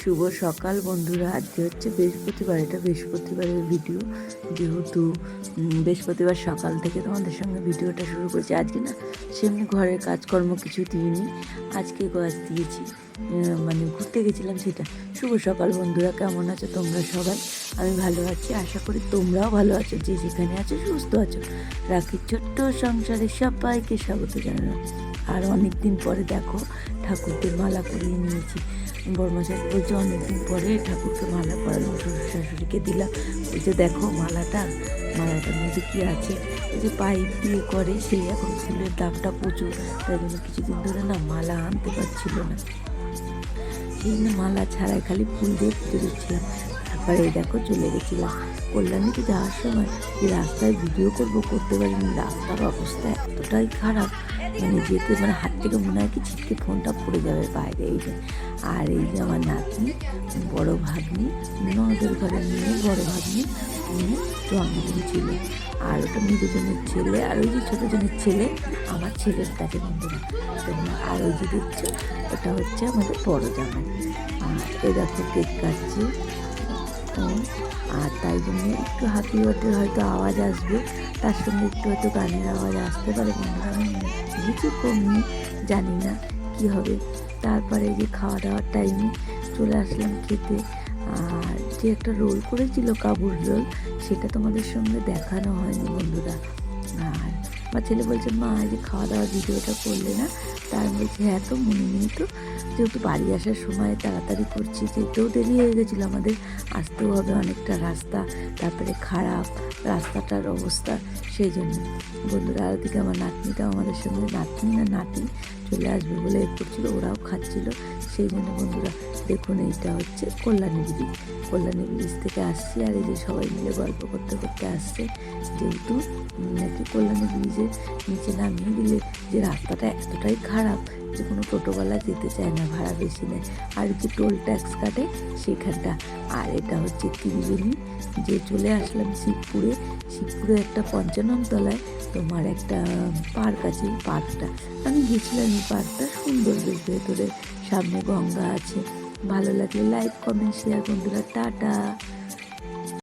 শুভ সকাল বন্ধুরা। আজকে হচ্ছে বৃহস্পতিবার, এটা বৃহস্পতিবারের ভিডিও যেহেতু বৃহস্পতিবার সকাল থেকে তোমাদের সঙ্গে ভিডিওটা শুরু করেছি। আজকে না, সেমনি ঘরের কাজকর্ম কিছু দিইনি। আজকে গাছ দিয়েছি। মানে ঘুরতে গেছিলাম সেটা। শুভ সকাল বন্ধুরা, কেমন আছো তোমরা সবাই? আমি ভালো আছি, আশা করি তোমরাও ভালো আছো। যে যেখানে আছো, সুস্থ আছো। রাখি ছোট্ট সংসারে সবাইকে স্বাগত জানালাম। আর অনেক দিন পরে দেখো ঠাকুরকে মালা পরিয়ে নিয়েছি। বর্মাশাই বলছে, অনেকদিন পরে ঠাকুরকে মালা পরালাম শ্বশুর শাশুড়িকে দিলাম। বলছে, দেখো মালাটা, মালাটার মধ্যে কী আছে? ওই যে পাইপ দিয়ে করে, সেই এখন ফুলের দামটা প্রচুর। তাই জন্য কিছুদিন ধরে না মালা আনতে পারছিল না। সেই মালা ছাড়াই খালি ফুল দিয়ে পুজো দিচ্ছিলাম। তারপরে এই দেখো চলে গেছিলাম। কল্যাণীতে যাওয়ার সময় এই রাস্তায় ভিডিও করব, করতে পারিনি। রাস্তার অবস্থা এতটাই খারাপ। মানে যেতে মানে হাত থেকে মনে হয় কি ছিটকে ফোনটা পড়ে যাবে বাইরে। এই যে, আর এই যে আমার নাতনি, বড় ভাগ্নি নদের ঘরে নিয়ে, বড় ভাগ্নি উনি জন্মদিন ছিল। আর ওটা মেজোজনের ছেলে, আর ওই যে ছোটো জনের ছেলে, আমার ছেলের কাছে বন্ধুরা। আর ওই যে দেখছ ওটা হচ্ছে আমাদের বড় জামাই। আর এ দেখো কেক কাটছে। আর জন্য একটু হাতি বার্থডে হয়তো আওয়াজ আসবে। তার সঙ্গে একটু হয়তো গানের আওয়াজ আসতে পারে। বন্ধুরা, আমি কিছু কমিয়ে জানি না কি হবে। তারপরে যে খাওয়া দাওয়ার টাইমে চলে আসলাম খেতে। আর যে একটা রোল করেছিল কাবুর রোল, সেটা তোমাদের সঙ্গে দেখানো হয়নি বন্ধুরা। আর আমার ছেলে বলছে, মা যে খাওয়া দাওয়ার ভিডিওটা করলে না? তার বলছে হ্যাঁ তো, মনে নেই তো। যেহেতু বাড়ি আসার সময় তাড়াতাড়ি করছি, যেতেও দেরি হয়ে গেছিল আমাদের। আসতেও হবে অনেকটা রাস্তা, তারপরে খারাপ রাস্তাটার অবস্থা, সেই জন্য। বন্ধুরা, আর দিকে আমার নাতনিটাও আমাদের সঙ্গে, নাতনি না নাতি চলে আসবে বলে এ করছিল, ওরাও খাচ্ছিল। সেই জন্য বন্ধুরা, দেখুন এইটা হচ্ছে কল্যাণী ব্রিজ কল্যাণী ব্রিজ থেকে আসছি আর এই যে সবাই মিলে গল্প করতে করতে আসছে। যেহেতু নাকি কল্যাণী ব্রিজের নিচে নামিয়ে দিলে যে রাস্তাটা এতটাই খারাপ যে কোনো টোটোওয়ালা যেতে চায় না, ভাড়া বেশি নেয়। আর যে টোল ট্যাক্স কাটে সেখানটা। আর এটা হচ্ছে ত্রিবেণী যে চলে আসলাম শিবপুরে শিবপুরে একটা পঞ্চানন তলায় তোমার একটা পার্ক আছে পার্কটা। আমি গেছিলাম এই পার্কটা সুন্দর বেশ ভেতরে। সামনে গঙ্গা আছে। ভালো লাগলে লাইক, কমেন্ট শেয়ার বন্ধুরা, টাটা।